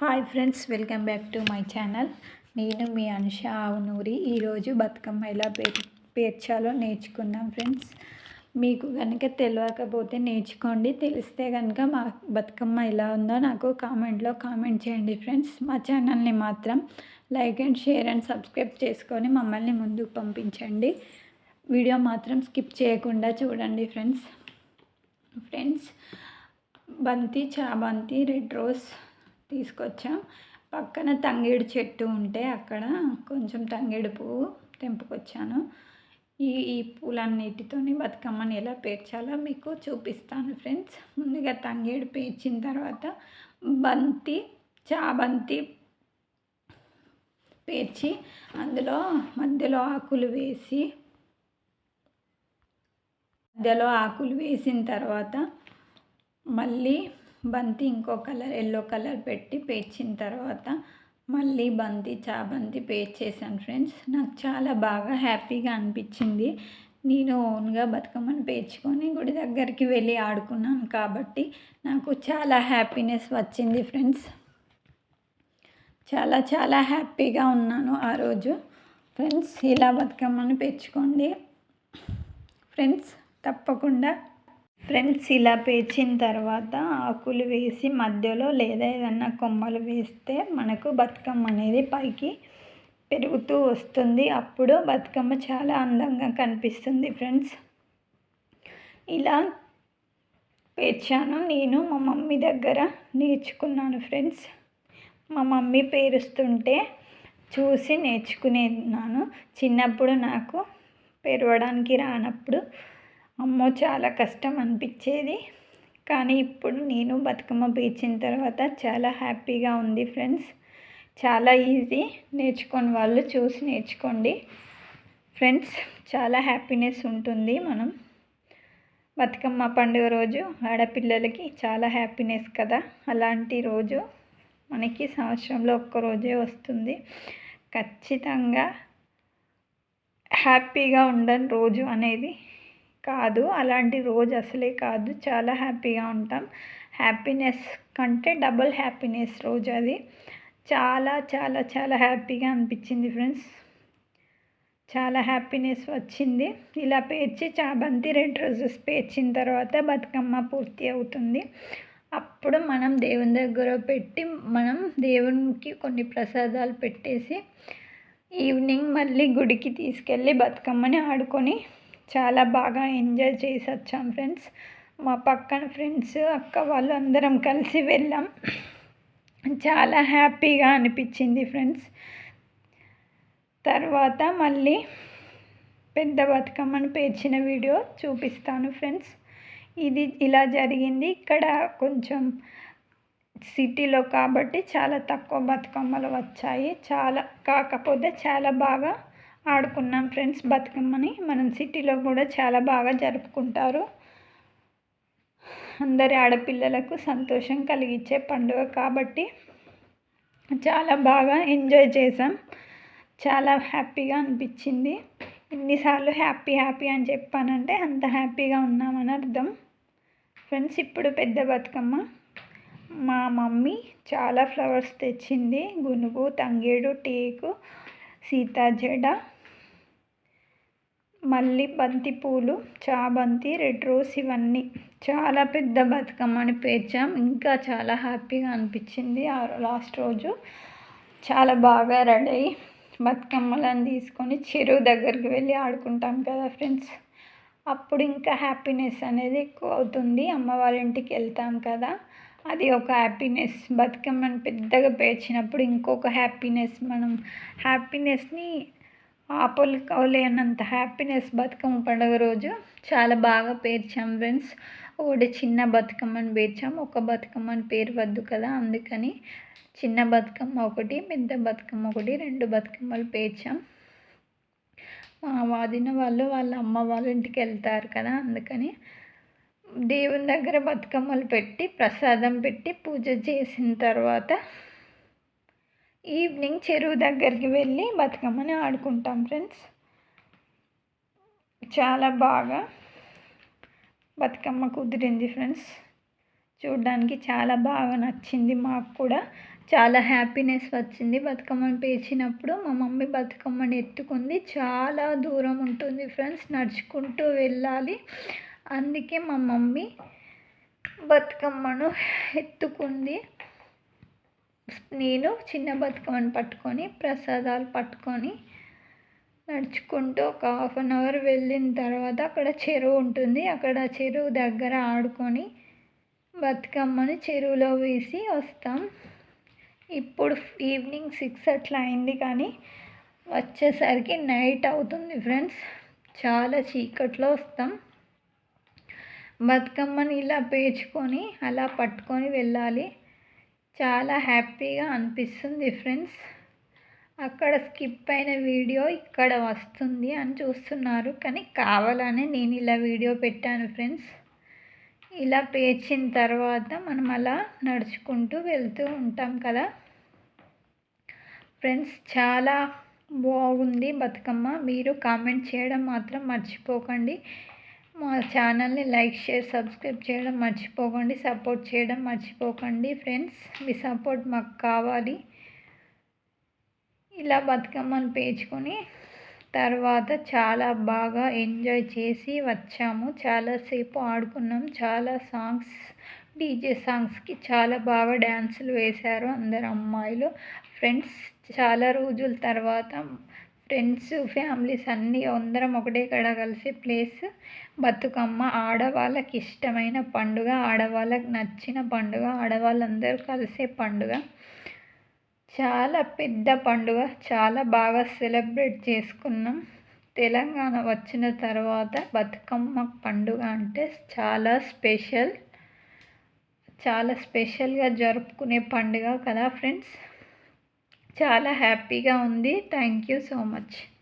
Hi friends welcome back to my channel. నేను మీ అనుష ఆవునూరి. ఈరోజు బతుకమ్మ ఎలా పేర్ పేర్చాలో నేర్చుకుందాం ఫ్రెండ్స్. మీకు కనుక తెలియకపోతే నేర్చుకోండి. తెలిస్తే కనుక మా బతుకమ్మ ఎలా ఉందో నాకు కామెంట్లో కామెంట్ చేయండి ఫ్రెండ్స్. మా ఛానల్ని మాత్రం like and share and subscribe చేసుకొని మమ్మల్ని ముందుకు పంపించండి. వీడియో మాత్రం స్కిప్ చేయకుండా చూడండి ఫ్రెండ్స్. ఫ్రెండ్స్ బంతి చాబంతి రెడ్ రోజ్ తీసుకొచ్చాం. పక్కన తంగేడు చెట్టు ఉంటే అక్కడ కొంచెం తంగేడు పువ్వు తెంపుకొచ్చాను. ఈ ఈ పూలన్నిటితోని బతుకమ్మని ఎలా పేర్చాలో మీకు చూపిస్తాను ఫ్రెండ్స్. ముందుగా తంగేడు పేర్చిన తర్వాత బంతి చాబంతి పేర్చి అందులో మధ్యలో ఆకులు వేసి మధ్యలో ఆకులు వేసిన తర్వాత మళ్ళీ బంతి ఇంకో కలర్ ఎల్లో కలర్ పెట్టి పేర్చిన తర్వాత మళ్ళీ బంతి చాబంతి పేర్చేసాను ఫ్రెండ్స్. నాకు చాలా బాగా హ్యాపీగా అనిపించింది. నేను ఓన్గా బతుకమ్మని పేర్చుకొని గుడి దగ్గరికి వెళ్ళి ఆడుకున్నాను కాబట్టి నాకు చాలా హ్యాపీనెస్ వచ్చింది ఫ్రెండ్స్. చాలా చాలా హ్యాపీగా ఉన్నాను ఆ రోజు. ఫ్రెండ్స్ ఇలా బతుకమ్మని పేర్చుకోండి. ఫ్రెండ్స్ తప్పకుండా ఫ్రెండ్స్ ఇలా పేర్చిన తర్వాత ఆకులు వేసి మధ్యలో లేదా ఏదన్నా కొమ్మలు వేస్తే మనకు బతుకమ్మ అనేది పైకి పెరుగుతూ వస్తుంది. అప్పుడు బతుకమ్మ చాలా అందంగా కనిపిస్తుంది ఫ్రెండ్స్. ఇలా పేర్చాను. నేను మా మమ్మీ దగ్గర నేర్చుకున్నాను ఫ్రెండ్స్. మా మమ్మీ పేరుస్తుంటే చూసి నేర్చుకునేన్నాను చిన్నప్పుడు నాకు పెరవడానికి రానప్పుడు అమ్మో చాలా కష్టం అనిపించేది. కానీ ఇప్పుడు నేను బతుకమ్మ పేర్చిన తర్వాత చాలా హ్యాపీగా ఉంది ఫ్రెండ్స్. చాలా ఈజీ. నేర్చుకొని వాళ్ళు చూసి నేర్చుకోండి. ఫ్రెండ్స్ చాలా హ్యాపీనెస్ ఉంటుంది మనం. బతుకమ్మ పండుగ రోజు ఆడపిల్లలకి చాలా హ్యాపీనెస్ కదా. అలాంటి రోజు మనకి సంవత్సరంలో ఒక్క రోజే వస్తుంది. ఖచ్చితంగా హ్యాపీగా ఉండని రోజు అనేది కాదు. అలాంటి రోజు అసలే కాదు. చాలా హ్యాపీగా ఉంటాం. హ్యాపీనెస్ కంటే డబుల్ హ్యాపీనెస్ రోజు అది. చాలా చాలా చాలా హ్యాపీగా అనిపించింది ఫ్రెండ్స్. చాలా హ్యాపీనెస్ వచ్చింది. ఇలా పేర్చి చా బంతి రెండు రోజెస్ పేర్చిన తర్వాత బతుకమ్మ పూర్తి అవుతుంది. అప్పుడు మనం దేవుని దగ్గర పెట్టి మనం దేవునికి కొన్ని ప్రసాదాలు పెట్టేసి ఈవినింగ్ మళ్ళీ గుడికి తీసుకెళ్ళి బతుకమ్మని ఆడుకొని చాలా బాగా ఎంజాయ్ చేసి వచ్చాం ఫ్రెండ్స్. మా పక్కన ఫ్రెండ్స్ అక్క వాళ్ళు అందరం కలిసి వెళ్ళాం. చాలా హ్యాపీగా అనిపించింది ఫ్రెండ్స్. తర్వాత మళ్ళీ పెద్ద బతుకమ్మను పేర్చిన వీడియో చూపిస్తాను ఫ్రెండ్స్. ఇది ఇలా జరిగింది. ఇక్కడ కొంచెం సిటీలో కాబట్టి చాలా తక్కువ బతుకమ్మలు వచ్చాయి. చాలా కాకపోతే చాలా బాగా ఆడుకున్నాం ఫ్రెండ్స్ బతుకమ్మని. మనం సిటీలో కూడా చాలా బాగా జరుపుకుంటారు. అందరి ఆడపిల్లలకు సంతోషం కలిగించే పండుగ కాబట్టి చాలా బాగా ఎంజాయ్ చేసాం చాలా హ్యాపీగా అనిపించింది. ఎన్నిసార్లు హ్యాపీ హ్యాపీ అని చెప్పానంటే అంత హ్యాపీగా ఉన్నామని అర్థం. ఫ్రెండ్స్ ఇప్పుడు పెద్ద బతుకమ్మ. మా మమ్మీ చాలా ఫ్లవర్స్ తెచ్చింది. గునుగు తంగేడు టేకు సీతా జడ మళ్ళీ బంతి పూలు చాబంతి రెడ్ రోజ్ ఇవన్నీ. చాలా పెద్ద బతుకమ్మని పేర్చాం. ఇంకా చాలా హ్యాపీగా అనిపించింది. ఆ లాస్ట్ రోజు చాలా బాగా రెడీ అయ్యి బతుకమ్మలను తీసుకొని చెరువు దగ్గరికి వెళ్ళి ఆడుకుంటాం కదా ఫ్రెండ్స్. అప్పుడు ఇంకా హ్యాపీనెస్ అనేది ఎక్కువ అవుతుంది. అమ్మ వాళ్ళ ఇంటికి వెళ్తాం కదా. అది ఒక హ్యాపీనెస్ బతుకమ్మను పెద్దగా పేర్చినప్పుడు ఇంకొక హ్యాపీనెస్ మనం హ్యాపీనెస్ని ఆపలేనంత హ్యాపీనెస్ బతుకమ్మ పండుగ రోజు చాలా బాగా పేర్చాం ఫ్రెండ్స్ ఒకటి చిన్న బతుకమ్మని పేర్చాం. ఒక బతుకమ్మని పేరు వద్దు కదా అందుకని చిన్న బతుకమ్మ ఒకటి పెద్ద బతుకమ్మ ఒకటి రెండు బతుకమ్మలు పేర్చాం. మా వాదిన వాళ్ళు వాళ్ళ అమ్మ వాళ్ళ ఇంటికి వెళ్తారు కదా అందుకని దేవుని దగ్గర బతుకమ్మలు పెట్టి ప్రసాదం పెట్టి పూజ చేసిన తర్వాత ఈవినింగ్ చెరువు దగ్గరికి వెళ్ళి బతుకమ్మని ఆడుకుంటాం ఫ్రెండ్స్. చాలా బాగా బతుకమ్మ కుదిరింది ఫ్రెండ్స్. చూడడానికి చాలా బాగా నచ్చింది మాకు కూడా. చాలా హ్యాపీనెస్ వచ్చింది బతుకమ్మని పేర్చినప్పుడు. మా మమ్మీ బతుకమ్మని ఎత్తుకుంది. చాలా దూరం ఉంటుంది ఫ్రెండ్స్. నడుచుకుంటూ వెళ్ళాలి. అందుకే మా మమ్మీ బతుకమ్మను ఎత్తుకుంది. నేను చిన్న బతుకమ్మని పట్టుకొని ప్రసాదాలు పట్టుకొని నడుచుకుంటూ ఒక హాఫ్ అన్ అవర్ వెళ్ళిన తర్వాత అక్కడ చెరువు ఉంటుంది. అక్కడ చెరువు దగ్గర ఆడుకొని బతుకమ్మని చెరువులో వేసి వస్తాం. ఇప్పుడు ఈవినింగ్ సిక్స్ అట్లా అయింది కానీ వచ్చేసరికి నైట్ అవుతుంది ఫ్రెండ్స్. చాలా చీకట్లో వస్తాం. బతుకమ్మని ఇలా పేర్చుకొని అలా పట్టుకొని వెళ్ళాలి. చాలా హ్యాపీగా అనిపిస్తుంది ఫ్రెండ్స్. అక్కడ స్కిప్ అయిన వీడియో ఇక్కడ వస్తుంది అని చూస్తున్నారు. కానీ కావాలనే నేను ఇలా వీడియో పెట్టాను ఫ్రెండ్స్. ఇలా పేర్చిన తర్వాత మనం అలా నడుచుకుంటూ వెళ్తూ ఉంటాం కదా. ఫ్రెండ్స్ చాలా బాగుంది బతుకమ్మ. మీరు కామెంట్ చేయడం మాత్రం మర్చిపోకండి. మా ఛానల్ని లైక్ షేర్ సబ్స్క్రైబ్ చేయడం మర్చిపోకండి. సపోర్ట్ చేయడం మర్చిపోకండి ఫ్రెండ్స్. మీ సపోర్ట్ మాకు కావాలి. ఇలా బతుకమ్మను పేర్చుకొని తర్వాత చాలా బాగా ఎంజాయ్ చేసి వచ్చాము. చాలాసేపు ఆడుకున్నాం. చాలా సాంగ్స్ డీజే సాంగ్స్కి చాలా బాగా డ్యాన్సులు వేశారు అందరు అమ్మాయిలు. ఫ్రెండ్స్ చాలా రోజుల తర్వాత ఫ్రెండ్స్ ఫ్యామిలీస్ అన్నీ అందరం ఒకటే కడ కలిసి ప్లేస్ బతుకమ్మ ఆడవాళ్ళకి ఇష్టమైన పండుగ ఆడవాళ్ళకి నచ్చిన పండుగ ఆడవాళ్ళందరూ కలిసే పండుగ. చాలా పెద్ద పండుగ చాలా బాగా సెలబ్రేట్ చేసుకున్నాం. తెలంగాణ వచ్చిన తర్వాత బతుకమ్మ పండుగ అంటే చాలా స్పెషల్ చాలా స్పెషల్గా జరుపుకునే పండుగ కదా ఫ్రెండ్స్? చాలా హ్యాపీగా ఉంది. Thank you so much.